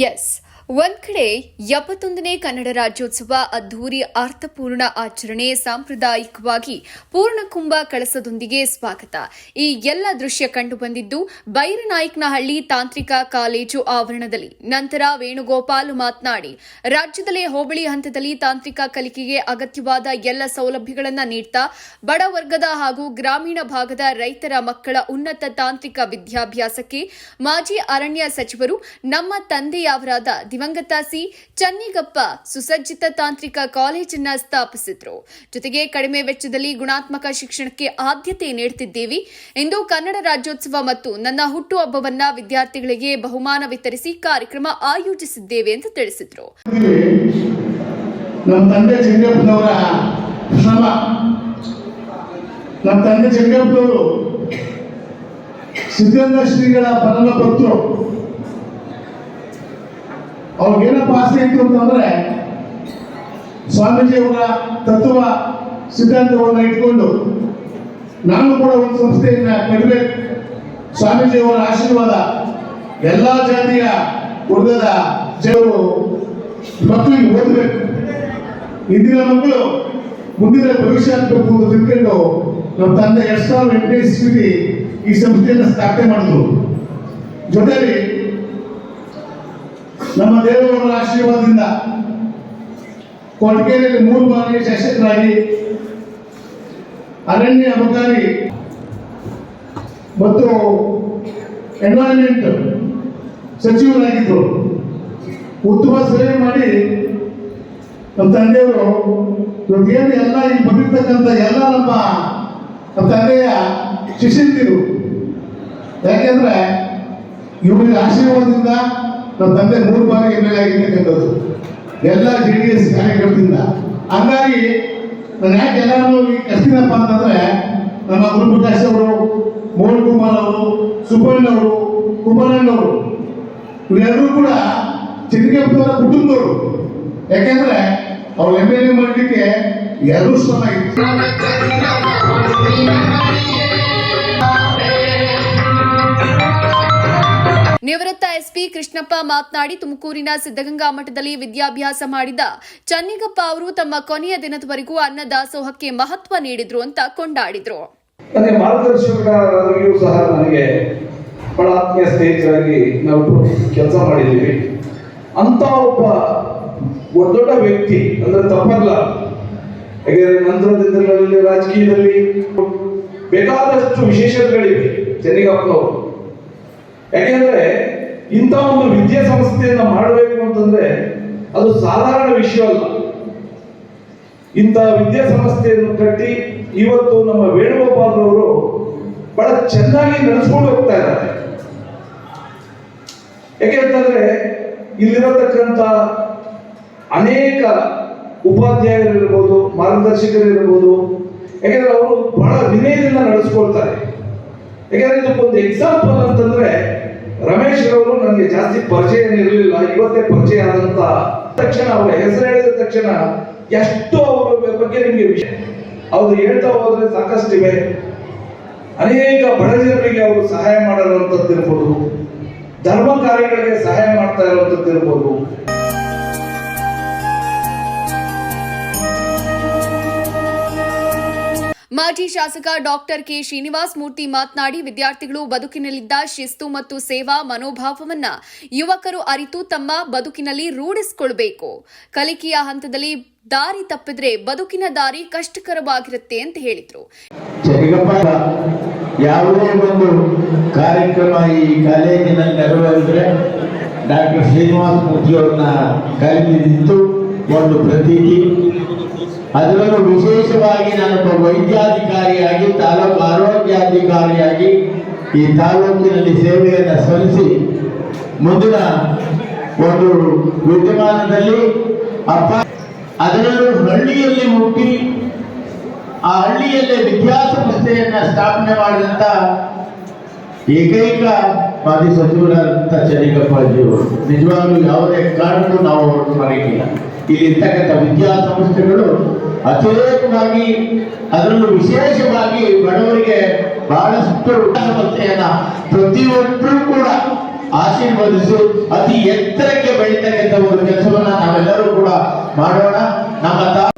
S ಒಂದ್ ಕಡೆ ಎಪ್ಪತ್ತೊಂದನೇ ಕನ್ನಡ ರಾಜ್ಯೋತ್ಸವ ಅದ್ದೂರಿ ಅರ್ಥಪೂರ್ಣ ಆಚರಣೆ ಸಾಂಪ್ರದಾಯಿಕವಾಗಿ ಪೂರ್ಣಕುಂಭ ಕಳಸದೊಂದಿಗೆ ಸ್ವಾಗತ. ಈ ಎಲ್ಲ ದೃಶ್ಯ ಕಂಡುಬಂದಿದ್ದು ಬೈರನಾಯ್ಕನಹಳ್ಳಿ ತಾಂತ್ರಿಕ ಕಾಲೇಜು ಆವರಣದಲ್ಲಿ. ನಂತರ ವೇಣುಗೋಪಾಲ್ ಮಾತನಾಡಿ, ರಾಜ್ಯದಲ್ಲೇ ಹೋಬಳಿ ಹಂತದಲ್ಲಿ ತಾಂತ್ರಿಕ ಕಲಿಕೆಗೆ ಅಗತ್ಯವಾದ ಎಲ್ಲ ಸೌಲಭ್ಯಗಳನ್ನು ನೀಡ್ತಾ ಬಡ ವರ್ಗದ ಹಾಗೂ ಗ್ರಾಮೀಣ ಭಾಗದ ರೈತರ ಮಕ್ಕಳ ಉನ್ನತ ತಾಂತ್ರಿಕ ವಿದ್ಯಾಭ್ಯಾಸಕ್ಕೆ ಮಾಜಿ ಅರಣ್ಯ ಸಚಿವರು ನಮ್ಮ ತಂದೆಯವರಾದ ದಿವಂಗತ ಸಿ ಚನ್ನಿಗಪ್ಪ ಸುಸಜ್ಜಿತ ತಾಂತ್ರಿಕ ಕಾಲೇಜನ್ನ ಸ್ಥಾಪಿಸಿದ್ರು. ಜೊತೆಗೆ ಕಡಿಮೆ ವೆಚ್ಚದಲ್ಲಿ ಗುಣಾತ್ಮಕ ಶಿಕ್ಷಣಕ್ಕೆ ಆದ್ಯತೆ ನೀಡುತ್ತಿದ್ದೇವೆ ಇಂದು ಕನ್ನಡ ರಾಜ್ಯೋತ್ಸವ ಮತ್ತು ನನ್ನ ಹುಟ್ಟುಹಬ್ಬವನ್ನ ವಿದ್ಯಾರ್ಥಿಗಳಿಗೆ ಬಹುಮಾನ ವಿತರಿಸಿ ಕಾರ್ಯಕ್ರಮ ಆಯೋಜಿಸಿದ್ದೇವೆ ಎಂದು ತಿಳಿಸಿದ್ರು. ನಮ್ಮ ತಂದೆ ಶ್ರಮ. ನಮ್ಮ ತಂದೆ ಸಿದ್ಧಗಂಗಾ ಶ್ರೀಗಳ ಪರಮ ಅವ್ರಿಗೇನಪ್ಪ ಆಸೆ ಇತ್ತು ಅಂತಂದ್ರೆ ಸ್ವಾಮೀಜಿಯವರ ತತ್ವ ಸಿದ್ಧಾಂತವನ್ನು ಇಟ್ಕೊಂಡು ನಾನು ಕೂಡ ಒಂದು ಸಂಸ್ಥೆಯನ್ನ ಕಟ್ಟಬೇಕು. ಸ್ವಾಮೀಜಿಯವರ ಆಶೀರ್ವಾದ ಎಲ್ಲ ಜಾತಿಯ ವರ್ಗದ ಜನರು ಮಕ್ಕಳಿಗೆ ಓದಬೇಕು. ಇಂದಿನ ಮಕ್ಕಳು ಮುಂದಿನ ಭವಿಷ್ಯ ಅಂತ ತಿಳ್ಕೊಂಡು ನಮ್ಮ ತಂದೆ ಎರಡ್ ಸಾವಿರದ ಎಂಟನೇ ಇಸ್ವಿಲಿ ಈ ಸಂಸ್ಥೆಯನ್ನು ಸ್ಥಾಪನೆ ಮಾಡಿದ್ರು. ಜೊತೆಲಿ ನಮ್ಮ ದೇವರ ಆಶೀರ್ವಾದದಿಂದ ಕೊಡ್ಗೇರಿಯಲ್ಲಿ ಮೂರು ಬಾರಿ ಶಾಸಕರಾಗಿ ಅರಣ್ಯ ಅಧಿಕಾರಿ ಮತ್ತು ಎನ್ವೈರನ್ಮೆಂಟ್ ಸಚಿವರಾಗಿದ್ದರು ಉತ್ತಮ ಸೇವೆ ಮಾಡಿ ನಮ್ಮ ತಂದೆಯವರು ಇವತ್ತೇನು ಎಲ್ಲ ಈ ಬಂದಿರ್ತಕ್ಕಂಥ ಎಲ್ಲ ನಮ್ಮ ನಮ್ಮ ತಂದೆಯ ಶಿಷ್ಯಂತಿರು ಯಾಕೆಂದ್ರೆ ಇವರಿಗೆ ಆಶೀರ್ವಾದದಿಂದ ನಮ್ಮ ತಂದೆ ಮೂರು ಬಾರಿ ಎಂ ಎಲ್ ಎ ಆಗಿರ್ತಕ್ಕಂಥದ್ದು ಎಲ್ಲ ಜೆ ಡಿ ಎಸ್ ಕಾರ್ಯಕರ್ತರಿಂದ. ಹಂಗಾಗಿ ನಾನು ಯಾಕೆ ಎಲ್ಲರೂ ಕರ್ತೀನಪ್ಪ ಅಂತಂದ್ರೆ, ನಮ್ಮ ಗುರುಪ್ರಕಾಶ್ ಅವರು, ಮೋಹನ್ ಕುಮಾರ್ ಅವರು ಸುಬ್ಬಣ್ಣ ಅವರು ಕುಮಾರಣ್ಣವರು ಇವರೆಲ್ಲರೂ ಕೂಡ ಚಿನ್ನಗೆಪ್ಪನವರ ಕುಟುಂಬದವರು. ಯಾಕೆಂದ್ರೆ ಅವ್ರು ಎಂ ಎಲ್ ಎ ಮಾಡಲಿಕ್ಕೆ ಎರಡೂ ಶ್ರಮ ಇತ್ತು. ನಿವೃತ್ತ ಎಸ್ಪಿ ಕೃಷ್ಣಪ್ಪ ಮಾತನಾಡಿ, ತುಮಕೂರಿನ ಸಿದ್ದಗಂಗಾ ಮಠದಲ್ಲಿ ವಿದ್ಯಾಭ್ಯಾಸ ಮಾಡಿದ ಚನ್ನಿಗಪ್ಪ ಅವರು ತಮ್ಮ ಕೊನೆಯ ದಿನದವರೆಗೂ ಅನ್ನದಾಸೋಹಕ್ಕೆ ಮಹತ್ವ ನೀಡಿದ್ರು ಅಂತ ಕೊಂಡಾಡಿದ್ರು. ಸಹ ನನಗೆ ಬಹಳ ಆತ್ಮೀಯ ಸ್ನೇಹಿತರಾಗಿ ನಾವು ಕೆಲಸ ಮಾಡಿದ್ದೀವಿ. ಅಂತ ಒಬ್ಬ ದೊಡ್ಡ ವ್ಯಕ್ತಿ, ಅಂದ್ರೆ ತಪ್ಪಲ್ಲ. ಯಾಕೆಂದ್ರೆ ನಂತರದ ದಿನಗಳಲ್ಲಿ ರಾಜಕೀಯದಲ್ಲಿ ಬೇಕಾದಷ್ಟು ವಿಶೇಷತೆಗಳಿವೆ. ಚೆನ್ನಿಗಪ್ಪನವರು ಯಾಕೆಂದ್ರೆ ಇಂಥ ಒಂದು ವಿದ್ಯಾ ಸಂಸ್ಥೆಯನ್ನು ಮಾಡಬೇಕು ಅಂತಂದ್ರೆ ಅದು ಸಾಧಾರಣ ವಿಷಯ ಅಲ್ಲ. ಇಂಥ ವಿದ್ಯಾಸಂಸ್ಥೆಯನ್ನು ಕಟ್ಟಿ ಇವತ್ತು ನಮ್ಮ ವೇಣುಗೋಪಾಲ್ರವರು ಬಹಳ ಚೆನ್ನಾಗಿ ನಡೆಸ್ಕೊಂಡು ಹೋಗ್ತಾ ಇದ್ದಾರೆ. ಯಾಕೆಂತಂದ್ರೆ ಇಲ್ಲಿರತಕ್ಕಂಥ ಅನೇಕ ಉಪಾಧ್ಯಾಯರಿರ್ಬೋದು, ಮಾರ್ಗದರ್ಶಕರಿರ್ಬೋದು, ಯಾಕೆಂದ್ರೆ ಅವರು ಬಹಳ ವಿನಯದಿಂದ ನಡೆಸ್ಕೊಳ್ತಾರೆ. ಯಾಕೆಂದ್ರೆ ಇದಕ್ಕೊಂದು ಎಕ್ಸಾಂಪಲ್ ಅಂತಂದ್ರೆ ರಮೇಶ್ ಅವರು ನನಗೆ ಜಾಸ್ತಿ ಪರಿಚಯ ಇರಲಿಲ್ಲ. ಇವತ್ತೇ ಪರಿಚಯ ಆದಂತ ತಕ್ಷಣ ಅವರ ಹೆಸರು ಹೇಳಿದ ತಕ್ಷಣ ಎಷ್ಟು ಅವರ ಬಗ್ಗೆ ನಿಮಗೆ ವಿಷಯ ಅವರು ಹೇಳ್ತಾ ಹೋದ್ರೆ ಸಾಕಷ್ಟಿವೆ ಅನೇಕ ಬಡ ಜನರಿಗೆ ಅವರು ಸಹಾಯ ಮಾಡಿರುವಂಥದ್ದು ಇರ್ಬೋದು. ಧರ್ಮ ಕಾರ್ಯಗಳಿಗೆ ಸಹಾಯ ಮಾಡ್ತಾ ಇರುವಂಥದ್ದು ಇರ್ಬೋದು. ಮಾಜಿ ಶಾಸಕ ಡಾಕ್ಟರ್ ಕೆ ಶ್ರೀನಿವಾಸ್ ಮೂರ್ತಿ ಮಾತನಾಡಿ ವಿದ್ಯಾರ್ಥಿಗಳು ಬದುಕಿನಲ್ಲಿದ್ದ ಶಿಸ್ತು ಮತ್ತು ಸೇವಾ ಮನೋಭಾವವನ್ನ ಯುವಕರು ಅರಿತು ತಮ್ಮ ಬದುಕಿನಲ್ಲಿ ರೂಢಿಸಿಕೊಳ್ಬೇಕು. ಕಲಿಕೆಯ ಹಂತದಲ್ಲಿ ದಾರಿ ತಪ್ಪಿದ್ರೆ ಬದುಕಿನ ದಾರಿ ಕಷ್ಟಕರವಾಗಿರುತ್ತೆ ಅಂತ ಹೇಳಿದ್ರು. ಯಾವುದೇ ಒಂದು ಕಾರ್ಯಕ್ರಮ ಕಾಲೇಜಿನಲ್ಲಿ ನೆರವೇರಿದ್ರೆ ಡಾಕ್ಟರ್ ಶ್ರೀನಿವಾಸ ಮೂರ್ತಿಯವರನ್ನ ಕಲಿತಿದ್ದು ಒಂದು ಪ್ರತೀತಿ. ಅದರಲ್ಲೂ ವಿಶೇಷವಾಗಿ ನಾನೊಬ್ಬ ವೈದ್ಯಾಧಿಕಾರಿಯಾಗಿ, ತಾಲೂಕು ಆರೋಗ್ಯಾಧಿಕಾರಿಯಾಗಿ ಈ ತಾಲೂಕಿನಲ್ಲಿ ಸೇವೆಯನ್ನು ಸಲ್ಲಿಸಿ, ಮುಂದಿನ ಒಂದು ವಿದ್ಯಮಾನದಲ್ಲಿ ಅಪ್ಪ ಅದರಲ್ಲೂ ಹಳ್ಳಿಯಲ್ಲಿ ಮುಟ್ಟಿ ಆ ಹಳ್ಳಿಯಲ್ಲೇ ವಿದ್ಯಾಸಂಸ್ಥೆಯನ್ನ ಸ್ಥಾಪನೆ ಮಾಡಿದಂತ ಏಕೈಕ ಮಾಜಿ ಸಚಿವರಾದಂಥ ಚೆನ್ನಿಗಪ್ಪಾಜಿಯವರು ನಿಜವಾಗ್ಲೂ ಯಾವುದೇ ಕಾರಣಕ್ಕೂ ನಾವು ಅವರು ಮರೆಯಿಲ್ಲ ಇಲ್ಲಿರ್ತಕ್ಕಂಥ ವಿದ್ಯಾಸಂಸ್ಥೆಗಳು ಅತಿರೇಕವಾಗಿ, ಅದರಲ್ಲೂ ವಿಶೇಷವಾಗಿ ಬಡವರಿಗೆ ಬಹಳಷ್ಟು ಸಮಸ್ಯೆಯನ್ನ ಪ್ರತಿಯೊಬ್ಬರು ಕೂಡ ಆಶೀರ್ವದಿಸು, ಅತಿ ಎತ್ತರಕ್ಕೆ ಬೆಳೀತಕ್ಕಂಥ ಒಂದು ಕೆಲಸವನ್ನ ನಾವೆಲ್ಲರೂ ಕೂಡ ಮಾಡೋಣ. ನಮ್ಮ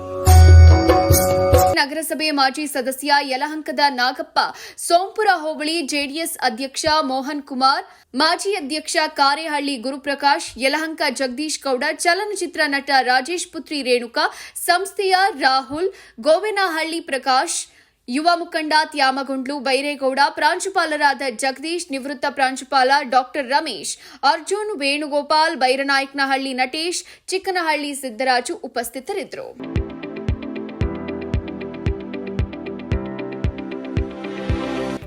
ನಗರಸಭೆ ಮಾಜಿ ಸದಸ್ಯ ಯಲಹಂಕದ ನಾಗಪ್ಪ, ಸೋಂಪುರ ಹೋಬಳಿ ಜೆಡಿಎಸ್ ಅಧ್ಯಕ್ಷ ಮೋಹನ್ ಕುಮಾರ್, ಮಾಜಿ ಅಧ್ಯಕ್ಷ ಕಾರೇಹಳ್ಳಿ ಗುರುಪ್ರಕಾಶ್, ಯಲಹಂಕ ಜಗದೀಶ್ ಗೌಡ, ಚಲನಚಿತ್ರ ನಟ ರಾಜೇಶ್ ಪುತ್ರಿ ರೇಣುಕಾ, ಸಂಸ್ಥೆಯ ರಾಹುಲ್, ಗೋವಿನಹಳ್ಳಿ ಪ್ರಕಾಶ್, ಯುವ ಮುಖಂಡ ತ್ಯಾಮಗೊಂಡ್ಲು ಬೈರೇಗೌಡ, ಪ್ರಾಂಶುಪಾಲರಾದ ಜಗದೀಶ್, ನಿವೃತ್ತ ಪ್ರಾಂಶುಪಾಲ ಡಾಕ್ಟರ್ ರಮೇಶ್, ಅರ್ಜುನ್ ವೇಣುಗೋಪಾಲ್, ಬೈರನಾಯ್ಕನಹಳ್ಳಿ ನಟೇಶ್, ಚಿಕ್ಕನಹಳ್ಳಿ ಸಿದ್ದರಾಜು ಉಪಸ್ಥಿತರಿದ್ದರು.